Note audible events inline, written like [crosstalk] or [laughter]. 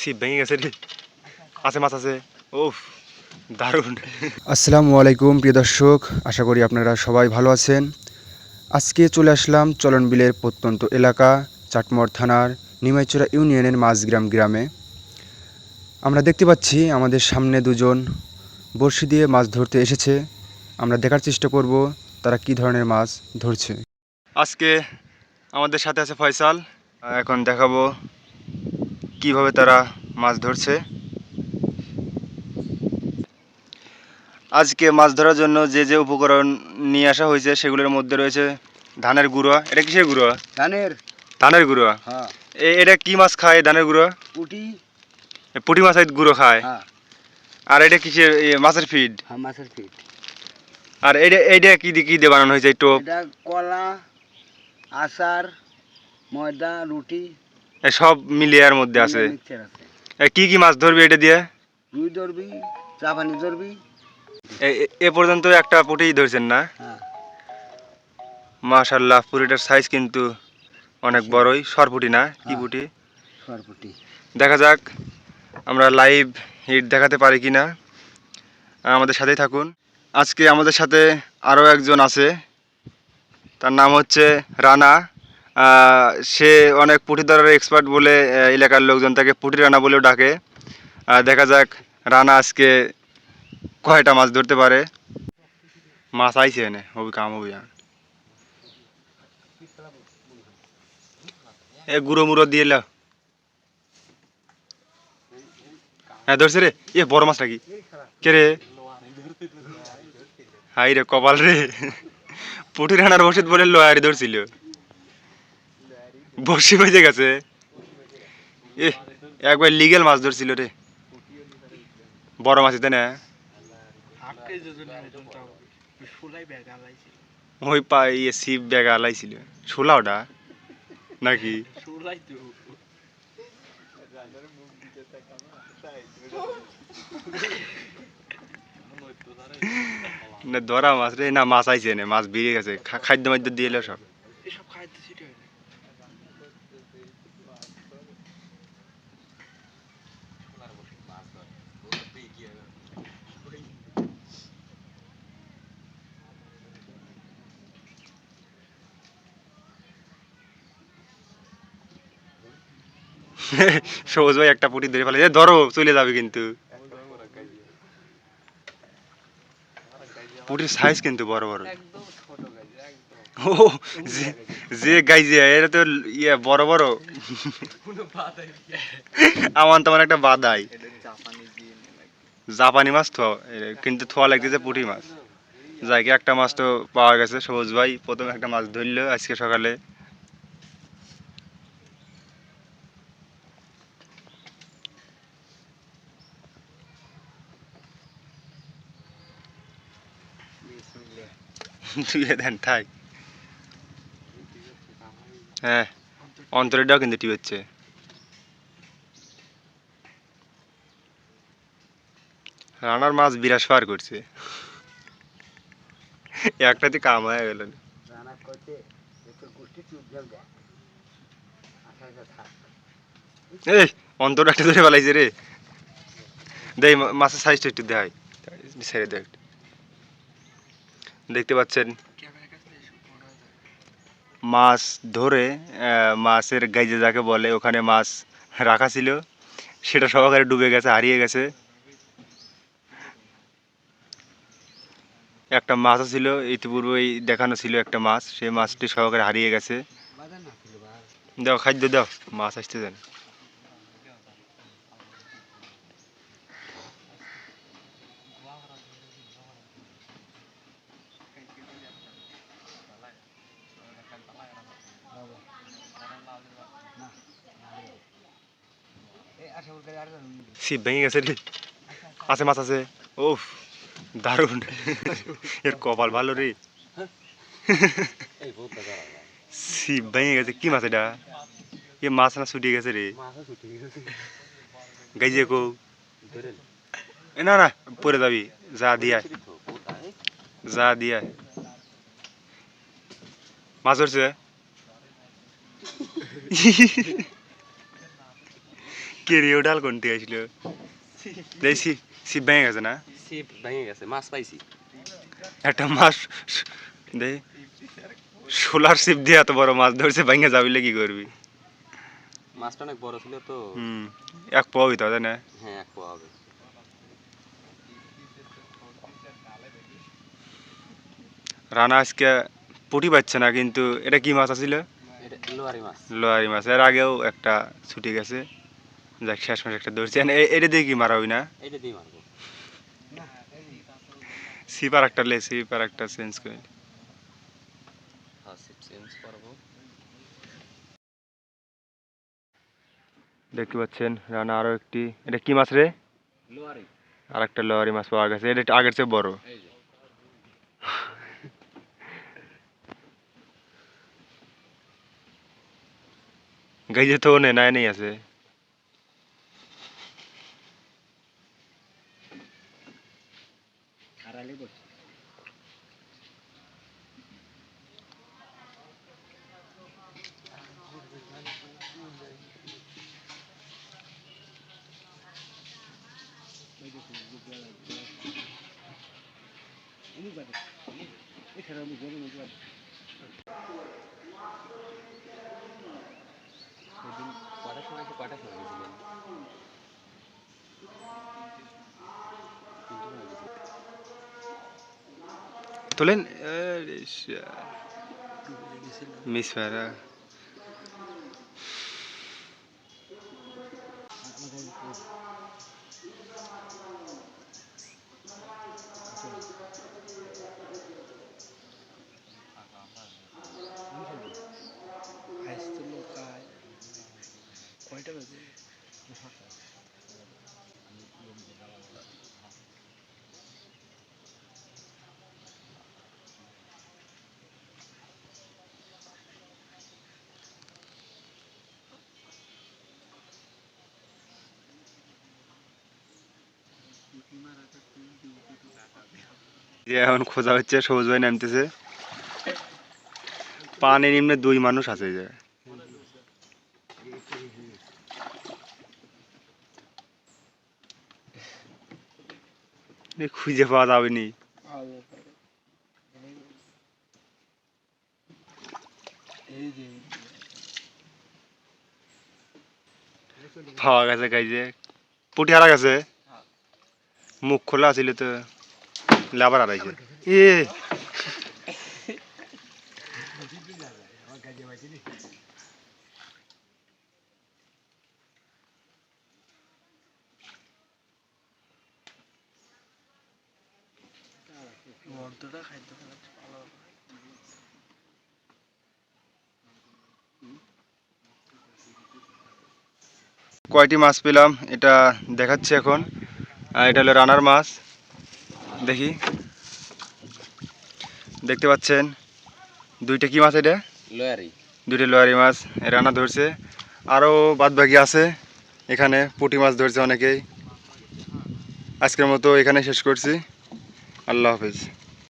ছিপ ভেঙে গেছে রে। আছে মাছ আছে। ওফ দারুণ। আসসালামু আলাইকুম প্রিয় দর্শক। আশা করি আপনারা সবাই ভালো আছেন। আজকে চলে আসলাম চলন বিলের প্রত্যন্ত এলাকা চাটমোর থানার নিমাইচড়া ইউনিয়নের মাঝগ্রাম গ্রামে। আমরা দেখতে পাচ্ছি আমাদের সামনে দুজন বড়শি দিয়ে মাছ ধরতে এসেছে। আমরা দেখার চেষ্টা করব তারা কি ধরনের মাছ ধরছে। আজকে আমাদের সাথে আছে ফয়সাল। এখন দেখাবো কীভাবে তারা মাছ ধরছে? আজকে মাছ ধরার জন্য যে যে উপকরণ নিয়ে আসা হয়েছে সেগুলোর মধ্যে রয়েছে ধানের গুঁড়ো। এটা কিসের গুঁড়ো? ধানের। ধানের গুঁড়ো? হ্যাঁ। এটা কি মাছ খায় ধানের গুঁড়ো? পুটি। পুঁটি মাছের গুঁড়ো খায়? হ্যাঁ। আর এটা কিসের? মাছের ফিড? হ্যাঁ মাছের পিঠ আর এটা এইটা কি দিয়ে কি দিয়ে বানানো হয়েছে টোপ? এটা কলা আচার ময়দা রুটি। সব মিলিয়ে এর মধ্যে আছে। কি কি মাছ ধরবি এটা দিয়ে? রুই ধরবি চাপানি ধরবি। এ- পর্যন্ত একটা পুঁটি ধরছেন না? হ্যাঁ। মাশাল্লাহ পুরিটার সাইজ কিন্তু অনেক বড়ই। সরপুটি না? কি হ্যাঁ। পুটি? সরপুটি দেখা যাক আমরা লাইভ হিট দেখাতে পারি কি না। আমাদের সাথেই থাকুন। আজকে আমাদের সাথে আরও একজন আছে। তার নাম হচ্ছে রানা। সে অনেক পুঁটি ধরার এক্সপার্ট বলে এলাকার লোকজন তাকে পুঁটি রানা বলেও ডাকে। দেখা যাক রানা আজকে কয়টা মাছ ধরতে পারে। মাছ আইছে এনে হবি কাম হবি এ গুঁড়ো মুড়ো দিয়ে লাও হ্যাঁ ধরছে রে। এ, বড় মাছ নাকি কে রে? হাই রে, কপাল রে। পুটি রানার বসিত বলে লয়ারি ধরছিল। বসি বেজে গেছে। এ, একবার লিগেল মাছ ধরছিল রে। বড় মাছ তাই না। ওই পা ইয়ে সিপ ব্যাগ আলাইছিল। শোলা ওটা? নাকি? না, ধরা মাছ রে, না, মাছ আইছে না, মাছ বেরিয়ে গেছে। খাদ্য মাদ্য দিয়ে সব। [laughs] সবুজ ভাই একটা পুটি ধরে ফেলে। ধরো, চলে যাবে কিন্তু। পুটির সাইজ কিন্তু বড় বড়। যে- যে এটা তো ইয়ে বড় বড়। আমার তোমার একটা বাদাই। জাপানি মাছ তো কিন্তু থোয়া লাগতেছে পুঁটি মাছ। যাই কি একটা মাছ তো পাওয়া গেছে, সবুজ ভাই। প্রথম একটা মাছ ধরলো আজকে সকালে। তুই দেন থাই হ্যাঁ অন্তরেরটাও কিন্তু টি হচ্ছে। রানার মাছ বিরাস পার করছে। একটাতে কাম হয়ে গেল। দেয় আচ্ছা আচ্ছা এই অন্তর একটা ধরে ফেলাইছে রে। দেই মা- মাছের সাইজটা একটু দেখাই। ছেড়ে দেখ দেখতে পাচ্ছেন? মাছ ধরে মাছের গাইজে যাকে বলে, ওখানে মাছ রাখা ছিল। সেটা সহকারে ডুবে গেছে, হারিয়ে গেছে। একটা মাছও ছিল, ইতিপূর্বেই দেখানো ছিল একটা মাছ। সেই মাছটি সহকারে হারিয়ে গেছে। দাও, খাদ্য দাও, মাছ আসতে দেন। আছে মাছ আছে। ওফ দারুণ। এর কপাল ভালো রে। ছিপ ভেঙে গেছে, কি মাছ এটা? এ মাছ না ছুটিয়ে গেছে রে। গাইজে কো না না, পরে যাবি। যা দিয়া। যা দিয়া। মাছ ধরছে। কে রে ওডাল কোনটি আসছিল দেখছি সিপ ভেঙে গেছে না? সিপ ভেঙে গেছে মাছ পাইছি। একটা মাছ দে। সোলার সিপ দিয়ে এত বড় মাছ ধরছে ভেঙে যাবিলে কি করবি মাছটা অনেক বড় ছিল তো। হুম এক পাওয়া হইতে না? হ্যাঁ এক পোয়া হবে। রানা আজকে পুটি পাচ্ছে না কিন্তু এটা কি মাছ আছিল? লোয়ারি মাছ। লোয়ারি মাছ এর আগেও একটা ছুটি গেছে। যাক শেষ মাস একটা ধরছে এটা দিয়ে কি মারা হই না? এইটা দিয়ে মারবো। সিপ একটা লে সিপ আর একটা চেঞ্জ করে হ্যাঁ দেখতে পাচ্ছেন রানা আরও একটি। এটা কি মাছ রে? আর একটা লোয়ারি মাছ পাওয়া গেছে। এটা আগের চেয়ে বড়। গাইজে তো নে নাই নেই আছে। এছাড়া আমি জমি সেদিন কটার সময় এসে। তোলেন মিস ফায়ারা কয়টা বাজে যে এখন খোঁজা হচ্ছে, সবুজ ভাই নামতেছে। পানি নিম্নে দুই মানুষ আছে এ খুঁজে পাওয়া যাবে নি। পাওয়া গেছে, গাইজে। পুটি হারা গেছে। মুখ খোলা ছিল তো লাবার হারাইছে এ। মর্দটা খাইতে ভালো কয়টি মাছ পেলাম এটা দেখাচ্ছি এখন। এটা হলো রানার মাছ। দেখি। দেখতে পাচ্ছেন দুইটা কি মাছ এটা? লোয়ারি। দুইটা লোয়ারি মাছ রানা ধরছে। আরও বাদবাকি আছে এখানে পুটি মাছ ধরছে অনেকেই। আজকের মতো এখানে শেষ করছি। আল্লাহ হাফিজ।